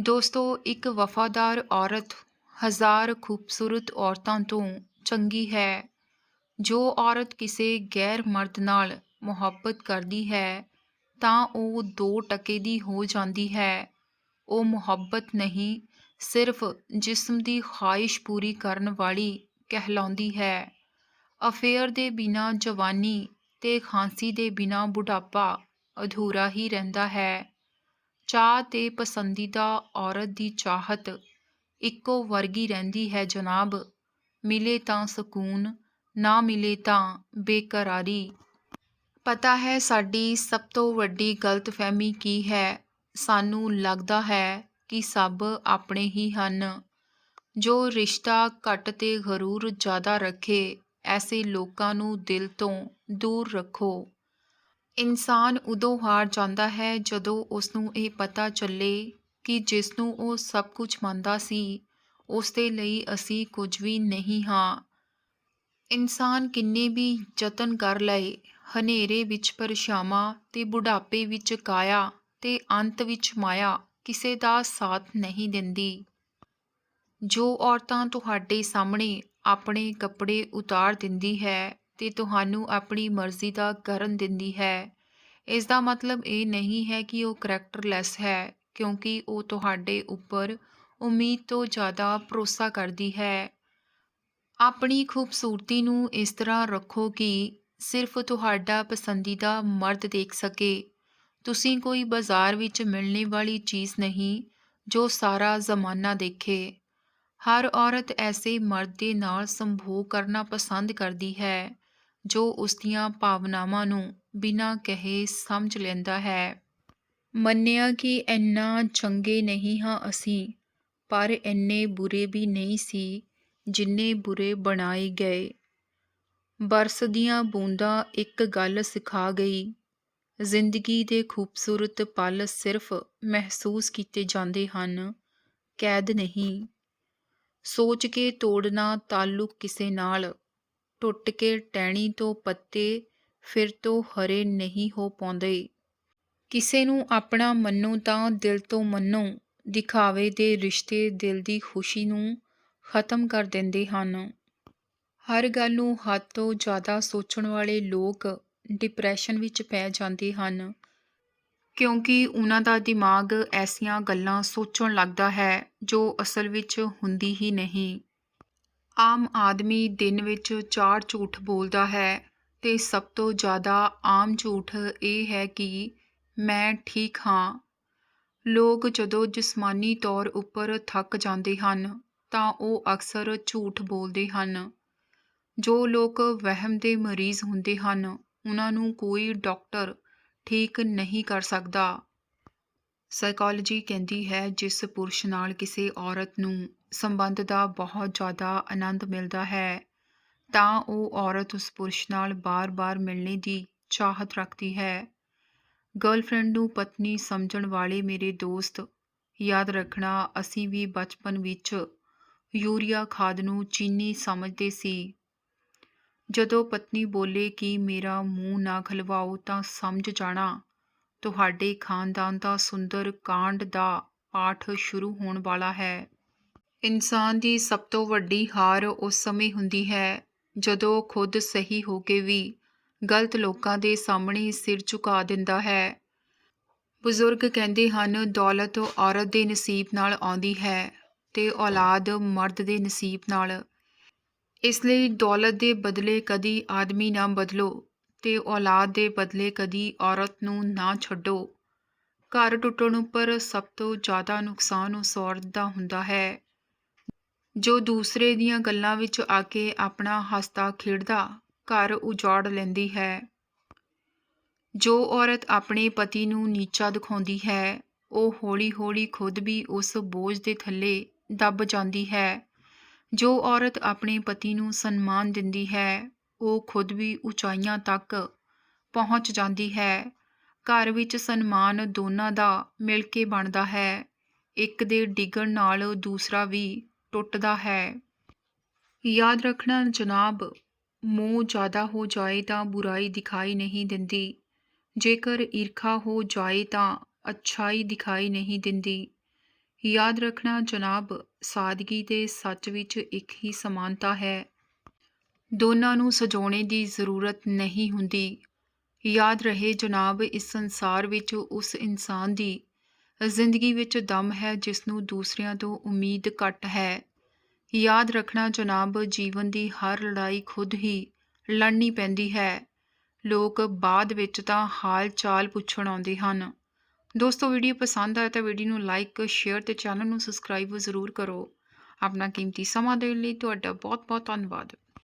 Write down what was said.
ਦੋਸਤੋ, ਇੱਕ ਵਫ਼ਾਦਾਰ ਔਰਤ ਹਜ਼ਾਰ ਖੂਬਸੂਰਤ ਔਰਤਾਂ ਤੋਂ ਚੰਗੀ ਹੈ, ਜੋ ਔਰਤ ਕਿਸੇ ਗੈਰ ਮਰਦ ਨਾਲ ਮੁਹੱਬਤ ਕਰਦੀ ਹੈ, ਤਾਂ ਉਹ ਦੋ ਟਕੇ ਦੀ ਹੋ ਜਾਂਦੀ ਹੈ। ਉਹ ਮੁਹੱਬਤ ਨਹੀਂ, ਸਿਰਫ ਜਿਸਮ ਦੀ ਖਾਹਿਸ਼ ਪੂਰੀ ਕਰਨ ਵਾਲੀ ਕਹਿਲਾਉਂਦੀ ਹੈ। ਅਫੇਅਰ ਦੇ ਬਿਨਾਂ ਜਵਾਨੀ ਤੇ ਖਾਂਸੀ ਦੇ ਬਿਨਾਂ ਬੁਢਾਪਾ ਅਧੂਰਾ ਹੀ ਰਹਿੰਦਾ ਹੈ। ਚਾਹ ਤੇ ਪਸੰਦੀਦਾ ਔਰਤ ਦੀ ਚਾਹਤ ਇੱਕੋ ਵਰਗੀ ਰਹਿੰਦੀ ਹੈ ਜਨਾਬ। ਮਿਲੇ ਤਾਂ ਸਕੂਨ, ਨਾ ਮਿਲੇ ਤਾਂ ਬੇਕਰਾਰੀ। ਪਤਾ ਹੈ ਸਾਡੀ ਸਭ ਤੋਂ ਵੱਡੀ ਗਲਤਫਹਿਮੀ ਕੀ ਹੈ? ਸਾਨੂੰ ਲੱਗਦਾ ਹੈ ਕਿ ਸਭ ਆਪਣੇ ਹੀ ਹਨ। ਜੋ ਰਿਸ਼ਤਾ ਘੱਟ ਤੇ ਗਰੂਰ ਜ਼ਿਆਦਾ ਰੱਖੇ, ਐਸੇ ਲੋਕਾਂ ਨੂੰ ਦਿਲ ਤੋਂ ਦੂਰ ਰੱਖੋ। ਇਨਸਾਨ ਉਦੋਂ ਹਾਰ ਜਾਂਦਾ ਹੈ ਜਦੋਂ ਉਸ ਨੂੰ ਇਹ ਪਤਾ ਚੱਲੇ ਕਿ ਜਿਸ ਨੂੰ ਉਹ ਸਭ ਕੁਝ ਮੰਨਦਾ ਸੀ ਉਸ ਦੇ ਲਈ ਅਸੀਂ ਕੁਝ ਵੀ ਨਹੀਂ ਹਾਂ। ਇਨਸਾਨ ਕਿੰਨੇ ਵੀ ਯਤਨ ਕਰ ਲਏ, ਹਨੇਰੇ ਵਿੱਚ ਪਰਛਾਵਾਂ ਤੇ ਬੁਢਾਪੇ ਵਿੱਚ ਕਾਇਆ ਤੇ ਅੰਤ ਵਿੱਚ ਮਾਇਆ ਕਿਸੇ ਦਾ ਸਾਥ ਨਹੀਂ ਦਿੰਦੀ। ਜੋ ਔਰਤਾਂ ਤੁਹਾਡੇ ਸਾਹਮਣੇ ਆਪਣੇ ਕੱਪੜੇ ਉਤਾਰ ਦਿੰਦੀ ਹੈ ਤੇ ਤੁਹਾਨੂੰ ਆਪਣੀ ਮਰਜ਼ੀ ਦਾ ਕਰਨ ਦਿੰਦੀ ਹੈ। ਇਸ ਦਾ ਮਤਲਬ ਇਹ ਨਹੀਂ ਹੈ ਕਿ ਉਹ ਕਰੈਕਟਰਲੈਸ ਹੈ, ਕਿਉਂਕਿ ਉਹ ਤੁਹਾਡੇ ਉੱਪਰ ਉਮੀਦ ਤੋਂ ਜ਼ਿਆਦਾ ਭਰੋਸਾ ਕਰਦੀ ਹੈ। ਆਪਣੀ ਖੂਬਸੂਰਤੀ ਨੂੰ ਇਸ ਤਰ੍ਹਾਂ ਰੱਖੋ ਕਿ ਸਿਰਫ ਤੁਹਾਡਾ ਪਸੰਦੀਦਾ ਮਰਦ ਦੇਖ ਸਕੇ। ਤੁਸੀਂ ਕੋਈ ਬਾਜ਼ਾਰ ਵਿੱਚ ਮਿਲਣੇ ਵਾਲੀ ਚੀਜ਼ ਨਹੀਂ, ਜੋ ਸਾਰਾ ਜ਼ਮਾਨਾ ਦੇਖੇ। ਹਰ ਔਰਤ ਐਸੇ ਮਰਦ ਦੇ ਨਾਲ ਸੰਭੋਗ ਕਰਨਾ ਪਸੰਦ ਕਰਦੀ ਹੈ। ਜੋ ਉਸ ਦੀਆਂ ਭਾਵਨਾਵਾਂ ਨੂੰ ਬਿਨਾਂ ਕਹੇ ਸਮਝ ਲੈਂਦਾ ਹੈ। ਮੰਨਿਆ ਕਿ ਇੰਨਾ ਚੰਗੇ ਨਹੀਂ ਹਾਂ ਅਸੀਂ, ਪਰ ਇੰਨੇ ਬੁਰੇ ਵੀ ਨਹੀਂ ਸੀ ਜਿੰਨੇ ਬੁਰੇ ਬਣਾਏ ਗਏ। ਬਰਸ ਦੀਆਂ ਬੂੰਦਾਂ ਇੱਕ ਗੱਲ ਸਿਖਾ ਗਈ। ਜ਼ਿੰਦਗੀ ਦੇ ਖੂਬਸੂਰਤ ਪਲ ਸਿਰਫ ਮਹਿਸੂਸ ਕੀਤੇ ਜਾਂਦੇ ਹਨ, ਕੈਦ ਨਹੀਂ। ਸੋਚ ਕੇ ਤੋੜਨਾ ਤਾਲੁਕ ਕਿਸੇ ਨਾਲ ਟੁੱਟ ਕੇ ਟਹਿਣੀ ਤੋਂ ਪੱਤੇ ਫਿਰ ਤੋਂ ਹਰੇ ਨਹੀਂ ਹੋ ਪਾਉਂਦੇ। ਕਿਸੇ ਨੂੰ ਆਪਣਾ ਮੰਨੋ ਤਾਂ ਦਿਲ ਤੋਂ ਮੰਨੋ, ਦਿਖਾਵੇ ਦੇ ਰਿਸ਼ਤੇ ਦਿਲ ਦੀ ਖੁਸ਼ੀ ਨੂੰ ਖਤਮ ਕਰ ਦਿੰਦੇ ਹਨ। ਹਰ ਗੱਲ ਨੂੰ ਹੱਦ ਤੋਂ ਜ਼ਿਆਦਾ ਸੋਚਣ ਵਾਲੇ ਲੋਕ ਡਿਪਰੈਸ਼ਨ ਵਿੱਚ ਪੈ ਜਾਂਦੇ ਹਨ, ਕਿਉਂਕਿ ਉਹਨਾਂ ਦਾ ਦਿਮਾਗ ਐਸੀਆਂ ਗੱਲਾਂ ਸੋਚਣ ਲੱਗਦਾ ਹੈ ਜੋ ਅਸਲ ਵਿੱਚ ਹੁੰਦੀ ਹੀ ਨਹੀਂ। ਆਮ ਆਦਮੀ ਦਿਨ ਵਿੱਚ ਚਾਰ ਝੂਠ ਬੋਲਦਾ ਹੈ ਤੇ ਸਭ ਤੋਂ ਜ਼ਿਆਦਾ ਆਮ ਝੂਠ ਇਹ ਹੈ ਕਿ ਮੈਂ ਠੀਕ ਹਾਂ। ਲੋਕ ਜਦੋਂ ਜਿਸਮਾਨੀ ਤੌਰ ਉੱਪਰ ਥੱਕ ਜਾਂਦੇ ਹਨ, ਤਾਂ ਉਹ ਅਕਸਰ ਝੂਠ ਬੋਲਦੇ ਹਨ। ਜੋ ਲੋਕ ਵਹਿਮ ਦੇ ਮਰੀਜ਼ ਹੁੰਦੇ ਹਨ, ਉਹਨਾਂ ਨੂੰ ਕੋਈ ਡਾਕਟਰ ਠੀਕ ਨਹੀਂ ਕਰ ਸਕਦਾ। ਸਾਈਕੋਲੋਜੀ ਕਹਿੰਦੀ ਹੈ ਜਿਸ ਪੁਰਸ਼ ਨਾਲ ਕਿਸੇ ਔਰਤ ਨੂੰ ਸੰਬੰਧ ਦਾ ਬਹੁਤ ਜ਼ਿਆਦਾ ਆਨੰਦ ਮਿਲਦਾ ਹੈ। ਤਾਂ ਉਹ ਔਰਤ ਉਸ ਪੁਰਸ਼ ਨਾਲ ਬਾਰ-ਬਾਰ ਮਿਲਣੇ ਦੀ ਚਾਹਤ ਰੱਖਦੀ ਹੈ। ਗਰਲਫ੍ਰੈਂਡ ਨੂੰ ਪਤਨੀ ਸਮਝਣ ਵਾਲੇ ਮੇਰੇ ਦੋਸਤ, ਯਾਦ ਰੱਖਣਾ ਅਸੀਂ ਵੀ ਬਚਪਨ ਵਿੱਚ ਯੂਰੀਆ ਖਾਦ ਨੂੰ ਚੀਨੀ ਸਮਝਦੇ ਸੀ। ਜਦੋਂ ਪਤਨੀ ਬੋਲੇ ਕਿ ਮੇਰਾ ਮੂੰਹ ਨਾ ਖਲਵਾਓ ਤਾਂ ਸਮਝ ਜਾਣਾ, ਤੁਹਾਡੇ ਖਾਨਦਾਨ ਦਾ ਸੁੰਦਰ ਕਾਂਡ ਦਾ ਪਾਠ ਸ਼ੁਰੂ ਹੋਣ ਵਾਲਾ ਹੈ। ਇਨਸਾਨ ਦੀ ਸਭ ਤੋਂ ਵੱਡੀ ਹਾਰ ਉਸ ਸਮੇਂ ਹੁੰਦੀ ਹੈ ਜਦੋਂ ਖੁਦ ਸਹੀ ਹੋ ਕੇ ਵੀ ਗਲਤ ਲੋਕਾਂ ਦੇ ਸਾਹਮਣੇ ਸਿਰ ਝੁਕਾ ਦਿੰਦਾ ਹੈ। ਬਜ਼ੁਰਗ ਕਹਿੰਦੇ ਹਨ, ਦੌਲਤ ਔਰਤ ਦੇ ਨਸੀਬ ਨਾਲ ਆਉਂਦੀ ਹੈ ਤੇ ਔਲਾਦ ਮਰਦ ਦੇ ਨਸੀਬ ਨਾਲ। ਇਸ ਲਈ ਦੌਲਤ ਦੇ ਬਦਲੇ ਕਦੀ ਆਦਮੀ ਨਾ ਬਦਲੋ ਤੇ ਔਲਾਦ ਦੇ ਬਦਲੇ ਕਦੀ ਔਰਤ ਨੂੰ ਨਾ ਛੱਡੋ। ਘਰ ਟੁੱਟਣ ਉੱਪਰ ਸਭ ਤੋਂ ਜ਼ਿਆਦਾ ਨੁਕਸਾਨ ਉਸ ਔਰਤ ਦਾ ਹੁੰਦਾ ਹੈ। ਜੋ ਦੂਸਰੇ ਦੀਆਂ ਗੱਲਾਂ ਵਿੱਚ ਆ ਕੇ ਆਪਣਾ ਹੱਸਦਾ ਖੇਡਦਾ ਘਰ ਉਜਾੜ ਲੈਂਦੀ ਹੈ। ਜੋ ਔਰਤ ਆਪਣੇ ਪਤੀ ਨੂੰ ਨੀਚਾ ਦਿਖਾਉਂਦੀ ਹੈ, ਉਹ ਹੌਲੀ-ਹੌਲੀ ਖੁਦ ਵੀ ਉਸ ਬੋਝ ਦੇ ਥੱਲੇ ਦੱਬ ਜਾਂਦੀ ਹੈ। ਜੋ ਔਰਤ ਆਪਣੇ ਪਤੀ ਨੂੰ ਸਨਮਾਨ ਦਿੰਦੀ ਹੈ, ਉਹ ਖੁਦ ਵੀ ਉਚਾਈਆਂ ਤੱਕ ਪਹੁੰਚ ਜਾਂਦੀ ਹੈ। ਘਰ ਵਿੱਚ ਸਨਮਾਨ ਦੋਨਾਂ ਦਾ ਮਿਲ ਕੇ ਬਣਦਾ ਹੈ। ਇੱਕ ਦੇ ਡਿੱਗਣ ਨਾਲ ਦੂਸਰਾ ਵੀ ਟੁੱਟਦਾ ਹੈ। ਯਾਦ ਰੱਖਣਾ, ਜਨਾਬ, ਮੋਹ ਜ਼ਿਆਦਾ ਹੋ ਜਾਏ ਤਾਂ ਬੁਰਾਈ ਦਿਖਾਈ ਨਹੀਂ ਦਿੰਦੀ। ਜੇਕਰ ਈਰਖਾ ਹੋ ਜਾਏ ਤਾਂ ਅੱਛਾਈ ਦਿਖਾਈ ਨਹੀਂ ਦਿੰਦੀ। ਯਾਦ ਰੱਖਣਾ, ਜਨਾਬ, ਸਾਦਗੀ ਤੇ ਸੱਚ ਵਿੱਚ ਇੱਕ ਹੀ ਸਮਾਨਤਾ ਹੈ। ਦੋਨਾਂ ਨੂੰ ਸਜਾਉਣੇ ਦੀ ਜ਼ਰੂਰਤ ਨਹੀਂ ਹੁੰਦੀ। ਯਾਦ ਰਹੇ, ਜਨਾਬ, ਇਸ ਸੰਸਾਰ ਵਿੱਚ ਉਸ ਇਨਸਾਨ ਦੀ ਜ਼ਿੰਦਗੀ ਵਿੱਚ ਦਮ ਹੈ ਜਿਸ ਨੂੰ ਦੂਸਰਿਆਂ ਤੋਂ ਉਮੀਦ ਘੱਟ ਹੈ। ਯਾਦ ਰੱਖਣਾ ਜਨਾਬ, ਜੀਵਨ ਦੀ ਹਰ ਲੜਾਈ ਖੁਦ ਹੀ ਲੜਨੀ ਪੈਂਦੀ ਹੈ। ਲੋਕ ਬਾਅਦ ਵਿੱਚ ਤਾਂ ਹਾਲ ਚਾਲ ਪੁੱਛਣ ਆਉਂਦੇ ਹਨ। ਦੋਸਤੋ, ਵੀਡੀਓ ਪਸੰਦ ਆਇਆ ਤਾਂ ਵੀਡੀਓ ਨੂੰ ਲਾਈਕ, ਸ਼ੇਅਰ ਤੇ ਚੈਨਲ ਨੂੰ ਸਬਸਕ੍ਰਾਈਬ ਜ਼ਰੂਰ ਕਰੋ। ਆਪਣਾ ਕੀਮਤੀ ਸਮਾਂ ਦੇਣ ਲਈ ਤੁਹਾਡਾ ਬਹੁਤ ਬਹੁਤ ਧੰਨਵਾਦ।